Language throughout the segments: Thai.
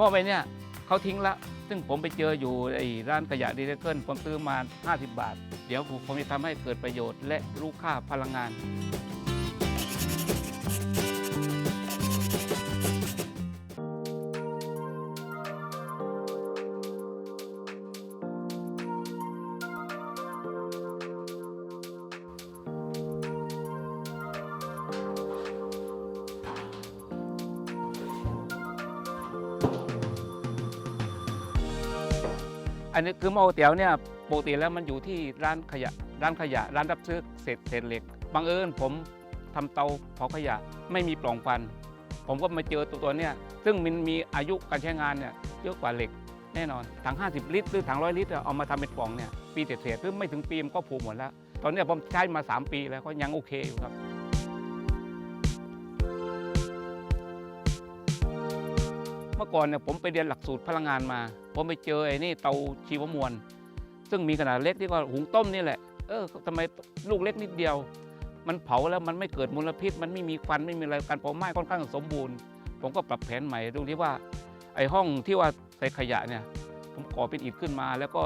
ม้อใบเนี่ยเขาทิ้งละ ซึ่งผมไปเจออยู่ไอ้ร้านขยะดีไซเคิลผมซื้อมา 50 บาท เดี๋ยวผมจะทำให้เกิดประโยชน์และรู้ค่าพลังงาน นนี้คือหม้อก๋วยเตี๋ยวเนี่ยปกติแล้วมันอยู่ที่ร้านขยะ ร้านขยะ ร้านรับซื้อเศษเศษเหล็กบังเอิญผมทำเตาเผาขยะไม่มีปล่องฟัน ผมก็มาเจอตัวตัวเนี่ยซึ่งมันมีอายุการใช้งานเนี่ยเยอะกว่าเหล็กแน่นอนถัง 50 ลิตร หรือถังร้อยลิตรเอามาทำเป็นปล่องเนี่ยปีเศษๆหรือไม่ถึงปีมันก็ผูกหมดแล้ว ตอนนี้ผมใช้มา 3 ปีแล้วก็ยังโอเคอยู่ครับ มื่อก่อนเนี่ยผมไปเรียนหลักสูตรพลังงานมา ผมไปเจอไอ้นี่เตาชีวมวล ซึ่งมีขนาดเล็กที่ว่าหุงต้มนี่แหละ เออทำไมลูกเล็กนิดเดียว มันเผาแล้วมันไม่เกิดมลพิษ มันไม่มีควันไม่มีอะไรการเผาไหม้ค่อนข้างสมบูรณ์ ผมก็ปรับแผนใหม่ตรงที่ว่าไอ้ห้องที่ว่าใส่ขยะเนี่ย ผมก่อเป็นอิฐขึ้นมา แล้วก็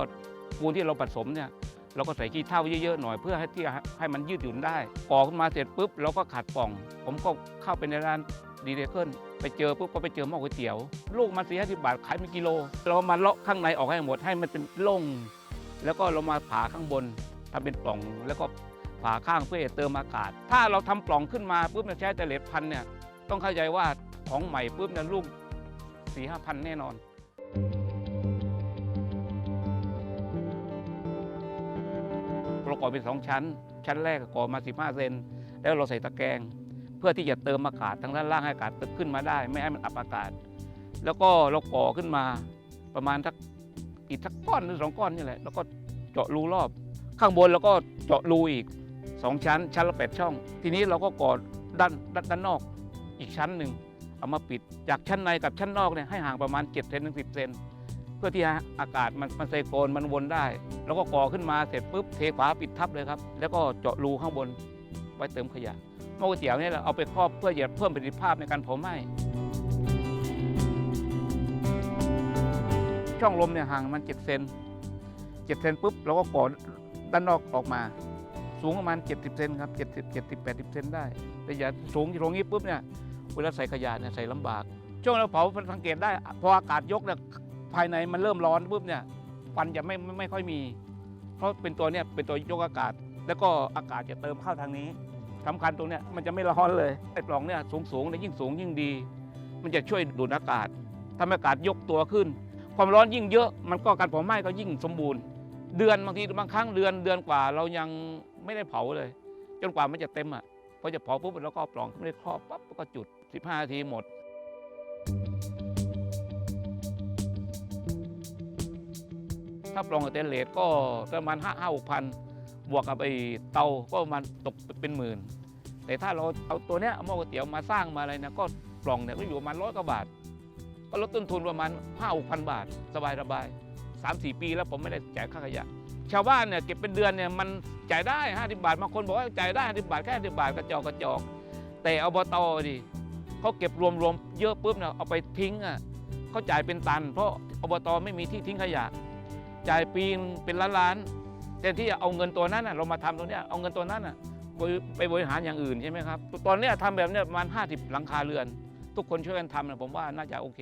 ปูนที่เราผสมเนี่ย เราก็ใส่ขี้เถ้าเยอะๆหน่อยเพื่อให้ที่ให้มันยืดหยุ่นได้ก่อขึ้นมาเสร็จปุ๊บเราก็ขัดป่อง ผมก็เข้าไปในร้านดีเดเคิลไปเจอปุ๊บก็ไปเจอหม้อก๋วยเตี๋ยว ลูกมันสี่ห้าสิบบาทขายเป็นกิโล เรามาเลาะข้างในออกให้หมดให้มันเป็นล่ง แล้วก็เรามาผ่าข้างบนทำเป็นปล่องแล้วก็ผ่าข้างเพื่อเติมอากาศ ถ้าเราทำปล่องขึ้นมาปุ๊บเนี่ยใช้แต่เหล็กพันเนี่ยต้องเข้าใจว่าของใหม่ปุ๊บเนี่ยลูกสี่ห้าพันแน่นอน ระกอเป็นสองชั้น ชั้นแรกก่อมา 15 เซนแล้วเราใส่ตะแกรงเพื่อที่จะเติมอากาศทางด้านล่างให้อากาศตึกขึ้นมาได้ ไม่ให้มันอับอากาศ แล้วก็เราก่อขึ้นมาประมาณทักอีกทักก้อนหรือสองก้อนนี่แหละแล้วก็เจาะรูรอบ ข้างบนเราก็เจาะรูอีกสองชั้น ชั้นละแปดช่อง ทีนี้เราก็ก่อด้านด้านด้านนอกอีกชั้นหนึ่งเอามาปิดจากชั้นในกับชั้นนอกเนี่ยให้ห่างประมาณ7เซนถึง10เซน พื่อที่อากาศมันมันไซโคลนมันวนได้ แล้วก็ก่อขึ้นมาเสร็จปุ๊บเทฝาปิดทับเลยครับ แล้วก็เจาะรูข้างบนไว้เติมขยะหม้อก๋วยเตี๋ยวนี่เราเอาไปครอบเพื่อจะเพิ่มประสิทธิภาพในการเผาไหม้ช่องลมเนี่ยห่างมัน7เซน7เซนปุ๊บเราก็ก่อด้านนอกออกมา สูงประมาณ 70 เซนครับ 70 70 80 เซนได้ แต่อย่าสูงตรงนี้ปุ๊บเนี่ยเวลาใส่ขยะเนี่ยใส่ลำบาก ช่วงเราเผาสังเกตได้ พออากาศยกเนี่ย ภายในมันเริ่มร้อนปุ๊บเนี่ยควันจะไม่ไม่ไม่ค่อยมี เพราะเป็นตัวเนี่ยเป็นตัวยกอากาศ แล้วก็อากาศจะเติมเข้าทางนี้สำคัญตรงเนี้ยมันจะไม่ร้อนเลยไอ้ปล่องเนี่ยสูงสูงเนี่ยยิ่งสูงยิ่งดี มันจะช่วยดูดอากาศทำให้อากาศยกตัวขึ้น ความร้อนยิ่งเยอะมันก็การเผาไหม้ก็ยิ่งสมบูรณ์ เดือนบางทีบางครั้งเดือนเดือนกว่าเรายังไม่ได้เผาเลย จนกว่ามันจะเต็มอะพอจะเผาปุ๊บแล้วก็ปล่องไม่ได้ครอบปั๊บแล้วก็จุด 15นาทีหมด ถ้าปล่องสเตนเลสก็ประมาณห้าห้าหกพันบวกกับไอ้เตาก็ประมาณตกเป็นหมื่น แต่ถ้าเราเอาตัวเนี้ยหม้อก๋วยเตี๋ยวมาสร้างมาอะไรนะก็ปล่องเนี่ยก็อยู่ประมาณร้อยกว่าบาท ก็ลดต้นทุนประมาณห้าหกพันบาท สบายสบายสามสี่ปีแล้วผมไม่ได้จ่ายค่าขยะ ชาวบ้านเนี่ยเก็บเป็นเดือนเนี่ยมันจ่ายได้ห้าสิบาทบางคนบอกว่าจ่ายได้ห้าสิบาทแค่สิบาทกระจอกกระจอก แต่อบตดิเขาเก็บรวมๆเยอะปุ๊บเนี่ยเอาไปทิ้งอะเขาจ่ายเป็นตัน เพราะอบตไม่มีที่ทิ้งขยะ จ่ายปีนเป็นล้านล้านๆแต่ที่เอาเงินตัวนั้นเรามาทำตรงนี้เอาเงินตัวนั้นไปไปบริหารอย่างอื่นใช่ไหมครับ ตอนนี้ยทำแบบนี้ประมาณ 50 หลังคาเรือน ทุกคนช่วยกันทำนะผมว่าน่าจะโอเค